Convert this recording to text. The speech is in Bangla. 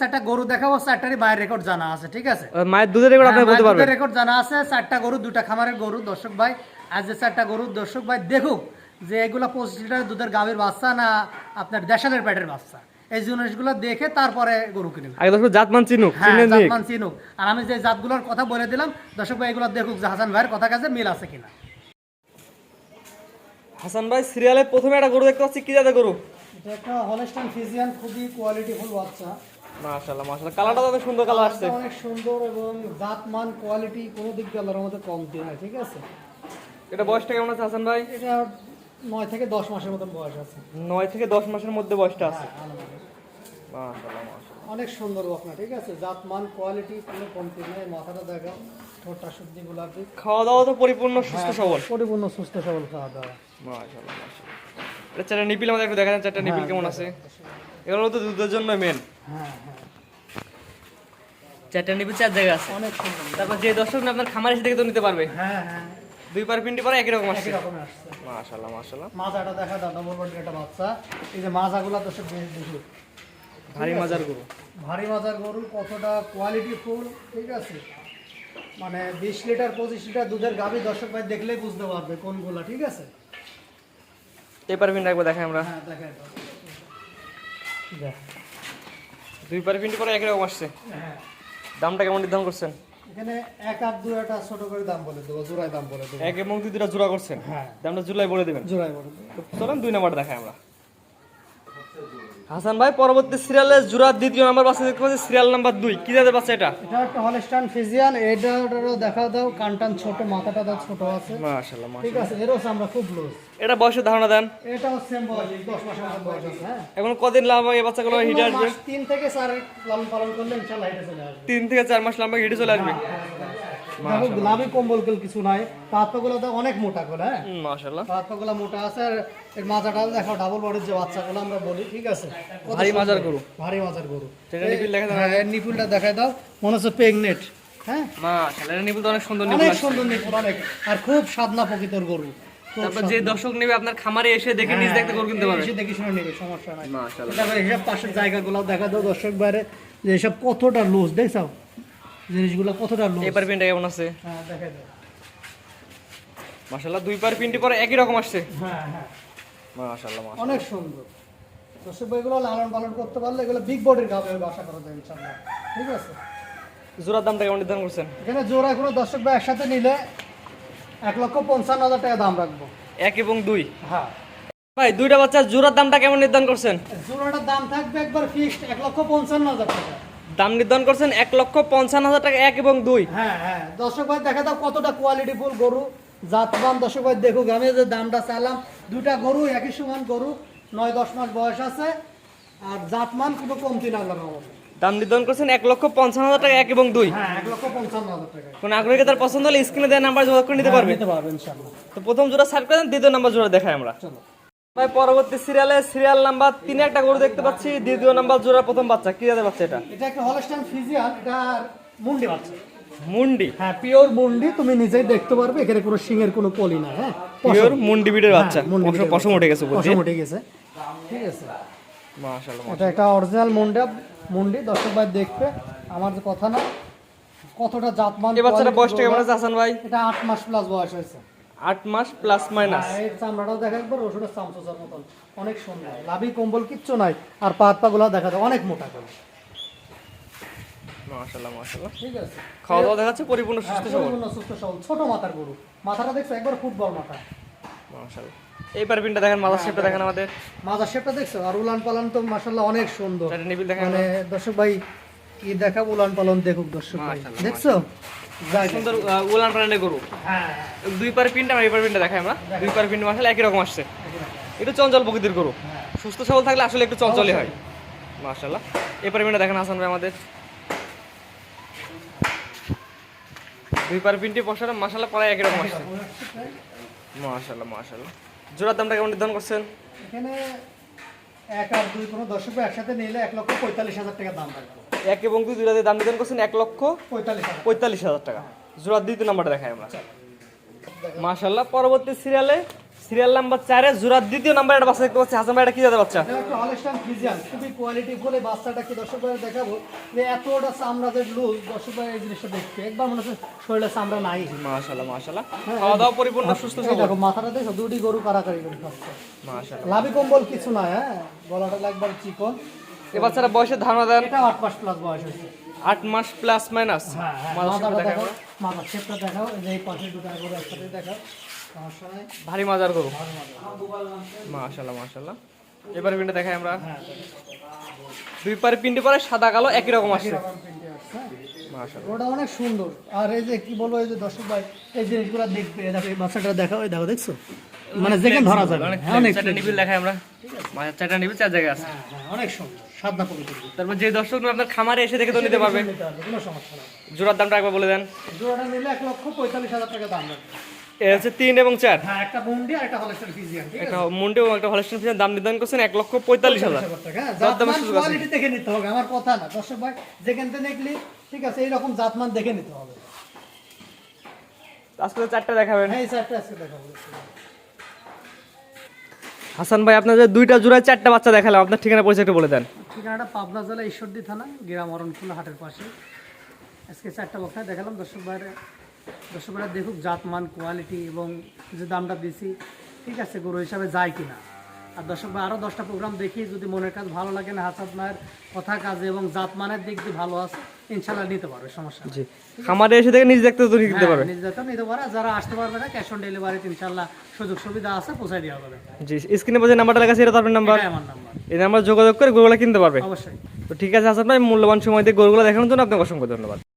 চারটা গরু দেখাবো চারটারই বাইরের রেকর্ড জানা আছে ঠিক আছে? মায়ের দুধের রেকর্ড আপনি বলতে পারবেন? রেকর্ড জানা আছে চারটা গরু দুটা খামারের গরু দর্শক ভাই আজ যে চারটা গরু দর্শক ভাই দেখুক যে এগুলা পঁচিশ লিটার দুধের গাভীর বাচ্চা না আপনার দেশালের পেটের বাচ্চা। এই জিনিসগুলো দেখে তারপরে গরু কিনবে। আগে দর্শক জাতমান চিনুক হ্যাঁ চিনে নিক জাতমান চিনুক। আর আমি যে জাতগুলোর কথা বলে দিলাম দর্শক ভাই এগুলো দেখুক যে হাসান ভাইয়ের কথা কাছে মিল আছে কিনা। হাসান ভাই সিরিয়ালে প্রথমে একটা গরু দেখতে পাচ্ছি কি জাতের গরু? এটা একটা হলস্টাইন ফিজিয়ান খুবই কোয়ালিটিফুল বাচ্চা। মাশাআল্লাহ মাশাআল্লাহ। কালারটা তো সুন্দর কালার আসছে। অনেক সুন্দর এবং জাতমান কোয়ালিটি কোনো দিক দিয়ে আল্লাহর মধ্যে কমতি নয় ঠিক আছে? এটা বয়সটা কেমন আছে হাসান ভাই? এটা নয় থেকে দশ মাসের মতন বয়স আছে। নয় থেকে দশ মাসের মধ্যে বয়সটা আছে। হ্যাঁ, মাশাআল্লাহ মাশাআল্লাহ। অনেক সুন্দর বকনা ঠিক আছে? জাতমান কোয়ালিটি কোনো কমতি নেই মাথাটা দেখাও ঠোঁটটা সবজি গোলাপি। খাওয়া দাওয়া তো পরিপূর্ণ সুস্থ হ্যাঁ, সবল। পরিপূর্ণ সুস্থ সবল খাওয়া দাওয়া। মাশাআল্লাহ মাশাআল্লাহ। এটা চারটা নিপিল আমাদের একটু দেখা যান চারটা নিপিল কেমন আছে? এগুলো তো দুধের জন্য মেন হ্যাঁ হ্যাঁ। চারটা নিপিল চার জায়গা আছে। অনেক তারপর যে দর্শক না আপনার খামার এসে দেখে তো নিতে পারবে। হ্যাঁ হ্যাঁ। দুই পার পিন্ডি পরে একই রকম আসছে। মাশাআল্লাহ মাশাআল্লাহ। মাজাটা দেখা দাও নম্বর বাড়ির একটা বাচ্চা। এই যে মাজাগুলো তো সব বেশ ভারী মজার গরু। ভারী মাজার গরু কতটা কোয়ালিটি ফুল ঠিক আছে? মানে বিশ লিটার পঁচিশ লিটার দুধের গাভী দর্শক ভাই দেখলেই বুঝতে পারবে কোনগুলা ঠিক আছে? এই পার পিন্ডি একবার দেখাই আমরা। হ্যাঁ দেখাই দুই পার পিন্ডি করে একই রকম আসছে। হ্যাঁ। দামটা কেমন নির্ধারণ করছেন? এখানে এক আর দু একটা ছোট করে দাম বলে দেবো জোড়ায় দাম বলে দেবো। এক এবং দুই দুটা জোড়া করছেন? হ্যাঁ। দামটা জুলাই বলে দেবেন। জোড়ায় বলে দেবেন চলেন দুই নাম্বার দেখাই আমরা। হাসান ভাই পরবর্তী সিরিয়ালে জোড়ার দ্বিতীয় নাম্বার বাচ্চা দেখতে পাচ্ছি সিরিয়াল নাম্বার দুই। কি জাতের বাচ্চা এটা? এটা একটা হলস্টান ফিজিয়ান এটারও দেখা দাও কানটান ছোট মাথাটা দাও ছোট আছে। মাশাআল্লাহ ঠিক আছে এরও আমরা খুব লুজ এটা বয়সের ধারণা দেন। এটাও সেম বয়স দশ মাসের মতো বয়স আছে হ্যাঁ। এখন কদিন লাভ হবে এই বাচ্চাগুলো হিট আসবে? মাস তিন থেকে চার লালন পালন করলে ইনশাল্লাহ এটা চলে আসবে। তিন থেকে চার মাস লাম্বা হিটে চলে আসবে? দেখো লাভে কম্বল কেল কিছু নাই। পাতগুলো তো অনেক মোটা করে হ্যাঁ? মাশাআল্লাহ। পাত মোটা আছে আর এর মাজাটা দেখো ডাবল বডির যে বাচ্চাগুলো আমরা বলি ঠিক আছে? ভারী মাজার গরু। ভারী মাজার গরু। সেটা নিপিল দেখা হ্যাঁ নিপুলটা দেখাই দাও মনে হচ্ছে হ্যাঁ? মাশাআল্লাহ নিপুল অনেক সুন্দর নিপুল অনেক সুন্দর নিপুল অনেক। আর খুব সাদনা প্রকৃতির গরু। তারপর যে দর্শক নেবে আপনার খামারে এসে দেখে নিজ দেখতে গরু কিনতে পারবে। এসে দেখে শুনে নেবে সমস্যা নাই। মাশাআল্লাহ। তারপরে এসব পাশের জায়গাগুলো দেখা দাও দর্শক বাইরে যে এসব কতটা লুজ দেখছ? জিনিসগুলো কতটা এই কেমন আছে? হ্যাঁ দেখাই দাও। মাশাআল্লাহ দুই পার পিনটি পরে একই রকম আসছে? হ্যাঁ হ্যাঁ। মাশাআল্লাহ মাশাআল্লাহ। অনেক সুন্দর। দর্শক এগুলো লালন পালন করতে পারলে এগুলো বিগ বডির গাবে আশা করা যায় ইনশাল্লাহ ঠিক আছে? জোড়ার দামটা কেমন নির্ধারণ করছেন? এখানে জোড়া কোনো দর্শক ভাই একসাথে নিলে এক লক্ষ পঞ্চান্ন হাজার টাকা দাম রাখব। এক এবং দুই? হ্যাঁ। ভাই দুইটা বাচ্চার জোড়ার দামটা কেমন নির্ধারণ করছেন? জোড়াটার দাম থাকবে একবার ফিক্সড এক লক্ষ পঞ্চান্ন হাজার টাকা। দাম নির্ধারণ করছেন এক লক্ষ পঞ্চান্ন হাজার টাকা এক এবং দুই। হ্যাঁ হ্যাঁ। দর্শক ভাই দেখা দাও কতটা কোয়ালিটি ফুল গরু জাতমান। দর্শক ভাই দেখুক আমি যে দামটা চাইলাম দুটা গরু একই সমান গরু নয় দশ মাস বয়স আছে আর জাতমান কোনো কমতি না রহমতে। দাম নির্ধারণ করছেন এক লক্ষ পঞ্চান্ন হাজার টাকা এক এবং দুই। হ্যাঁ এক লক্ষ পঞ্চান্ন হাজার টাকা। কোন আগ্রহী তার পছন্দ হলে স্ক্রিনে দেওয়া নাম্বার যোগাযোগ করে নিতে পারবে। নিতে পারবে ইনশাল্লাহ। তো প্রথম জোড়া সার্ভ করেন দ্বিতীয় নাম্বার জোড়া দেখাই আমরা। চলো। ভাই পরবর্তী সিরিয়ালে সিরিয়াল নাম্বার তিনে একটা গরু দেখতে পাচ্ছি দ্বিতীয় নাম্বার জোড়া প্রথম বাচ্চা। কি জাতের বাচ্চা এটা? এটা একটা হলস্টাইন ফিজিয়ান এটা মুন্ডি বাচ্চা। মুন্ডি? হ্যাঁ পিওর মুন্ডি তুমি নিজেই দেখতে পারবে এখানে কোনো সিংহের কোনো কলি না হ্যাঁ? পিওর মুন্ডি বিটের বাচ্চা। হ্যাঁ, পশম- উঠে গেছে পশম উঠে গেছে। ঠিক আছে। মাশাআল্লাহ এটা একটা অরিজিনাল মুন্ডা মুন্ডি দর্শক ভাই দেখবে। আমার যে কথা না কতটা জাতমান এই বাচ্চাটা quality বয়সটা কেমন আছে হাসান ভাই? এটা আট মাস প্লাস বয়স হয়েছে। আট মাস প্লাস মাইনাস এর চামড়াটাও দেখা একবার রসুনের চামচোচার মতন। অনেক সুন্দর। লাভি কম্বল কিচ্ছু নাই আর পা পাগুলো দেখা যায় অনেক মোটা করে মাশাআল্লাহ মাশাআল্লাহ। ঠিক আছে। খাওয়া দাওয়া দেখাচ্ছে পরিপূর্ণ সুস্থ সবল। পরিপূর্ণ সুস্থ সবল। ছোট মাথার গরু। মাথাটা দেখছ একবার ফুটবল মাথা। মাশাআল্লাহ। এই পারপিনটা দেখেন মাথার শেপটা দেখেন আমাদের। মাজার শেপটা দেখছ? আর উলান পালান তো অনেক সুন্দর। মানে দর্শক ভাই কি দেখাবো উলান পালন দেখুক দর্শক ভাই। দেখছ? সুন্দর উলান গরু। হ্যাঁ দুই পার পিনটা এই পার পিনটা দেখাই আমরা। দুই পার পিন মাসাল একই রকম আসছে। একটু চঞ্চল প্রকৃতির গরু। সুস্থ সবল থাকলে আসলে একটু চঞ্চলই হয়। মাশাআল্লাহ এই পার পিনটা দেখেন হাসান ভাই আমাদের। দুই পার পিনটি মাসাল্লাহ প্রায় একই রকম আসছে। মাশাআল্লাহ মাশাআল্লাহ জোড়ার দামটা কেমন নির্ধারণ করছেন? এখানে এক আর দুই কোনো দর্শক একসাথে নিলে এক লক্ষ পঁয়তাল্লিশ হাজার টাকা দাম রাখব। এক এবং দুই দুইটাতে দাম নির্ধারণ করছেন এক লক্ষ পঁয়তাল্লিশ হাজার। টাকা। জোড়ার দ্বিতীয় নাম্বারটা দেখাই আমরা। মাশাল্লাহ পরবর্তী সিরিয়ালে সিরিয়াল নাম্বার চারে জোড়ার দ্বিতীয় নাম্বার একটা বাচ্চা দেখতে পাচ্ছি। হাসান ভাই এটা কি জাতের বাচ্চা? হলস্টাইন ফ্রিজিয়ান খুবই কোয়ালিটি ফুলে। বাচ্চাটাকে দর্শক ভাই দেখাবো? যে এতটা চামড়া যে লুজ দর্শক ভাই এই জিনিসটা দেখতে। একবার মনে হচ্ছে শরীরে চামড়া নাই। মাশাআল্লাহ মাশাআল্লাহ। খাওয়া দাওয়া পরিপূর্ণ সুস্থ সবল। দেখো মাথাটা দেখো দুটি গরু কারাকারি করে মাশাআল্লাহ। লাভি কম্বল কিছু নাই হ্যাঁ? গলাটা একবার চিকন। এই বাচ্চারা বয়সের ধারণা দেন? এটা আট মাস প্লাস বয়স হয়েছে। আট মাস প্লাস মাইনাস হ্যাঁ হ্যাঁ মাদার দেখো দেখাও শেপটা দেখাও এই পাশে দুটো গরু একসাথে দেখাও ভারী মাজার গরু। মাশাআল্লাহ মাশাআল্লাহ। এবার পিনটা দেখাই আমরা। হ্যাঁ দুই পারে পিনটি পরে সাদা কালো একই রকম আসছে। ওটা অনেক সুন্দর। আর এই যে কি বলব এই যে দর্শক ভাই এই জিনিসগুলো দেখবে। দেখো এই বাচ্চাটা দেখাও এই দেখো দেখছ? মানে যেখানে ধরা যাবে। অনেক চারটা নিবিল দেখাই আমরা। মাঝে চারটা নিবিল চার জায়গায় আছে। অনেক সুন্দর। তারপর যে দর্শক আপনার খামারে এসে দেখে তো নিতে পারবে। কোনো সমস্যা নেই। জোড়ার দামটা একবার বলে দেন। জোড়াটা নিলে এক লক্ষ পঁয়তাল্লিশ হাজার টাকা দাম তিন এবং চার। হ্যাঁ একটা মুন্ডি আর একটা হলেস্টার ফিজিয়ান একটা মুন্ডে এবং একটা হলস্টেন ফিজের দাম নির্ধারণ করছেন এক লক্ষ পঁয়তাল্লিশ হাজার। হ্যাঁ, দরদামের আছে। কোয়ালিটি দেখে নিতে হবে আমার কথা না। দর্শক ভাই যেখান থেকে দেখলি ঠিক আছে এইরকম জাতমান দেখে নিতে হবে। আজকে তো চারটা দেখাবেন। হ্যাঁ এই চারটা আজকে দেখাবো। হাসান ভাই আপনার দুইটা জোড়ায় চারটা বাচ্চা দেখালাম। আপনার ঠিকানা পরিচয় একটু বলে দেন। ঠিকানাটা পাবনা জেলা ঈশ্বরদী থানা, গ্রাম অরণফুল হাটের পাশে। আজকে চারটা বক্তায় দেখালাম, দর্শক ভাইয়ের দর্শক ভাইরা দেখুক জাত, মান কোয়ালিটি এবং যে দামটা দিছি ঠিক আছে, গরু হিসাবে যায় কিনা। আর দর্শক ভাই আরও দশটা প্রোগ্রাম দেখি, যদি মনের কাজ ভালো লাগে না হাসাত মায়ের কথা, কাজে এবং জাত মানের দিক দিয়ে ভালো আছে ইনশাল্লাহ নিতে পারবে সমস্যা জি। খামারে এসে থেকে নিজ দেখতে তো নিতে পারবে। নিজে দেখতে নিতে পারবে যারা আসতে পারবে না ক্যাশ অন ডেলিভারি ইনশাল্লাহ সুযোগ সুবিধা আছে পৌঁছে দেওয়া হবে জি স্ক্রিনে যে নাম্বারটা লেখা আছে এটা আপনার নাম্বার আমার নাম্বার এই নাম্বার যোগাযোগ করে গরুগুলো কিনতে পারবে। অবশ্যই। তো ঠিক আছে আসার ভাই মূল্যবান সময় দিয়ে গরুগুলো দেখানোর জন্য আপনাকে অসংখ্য ধন্যবাদ।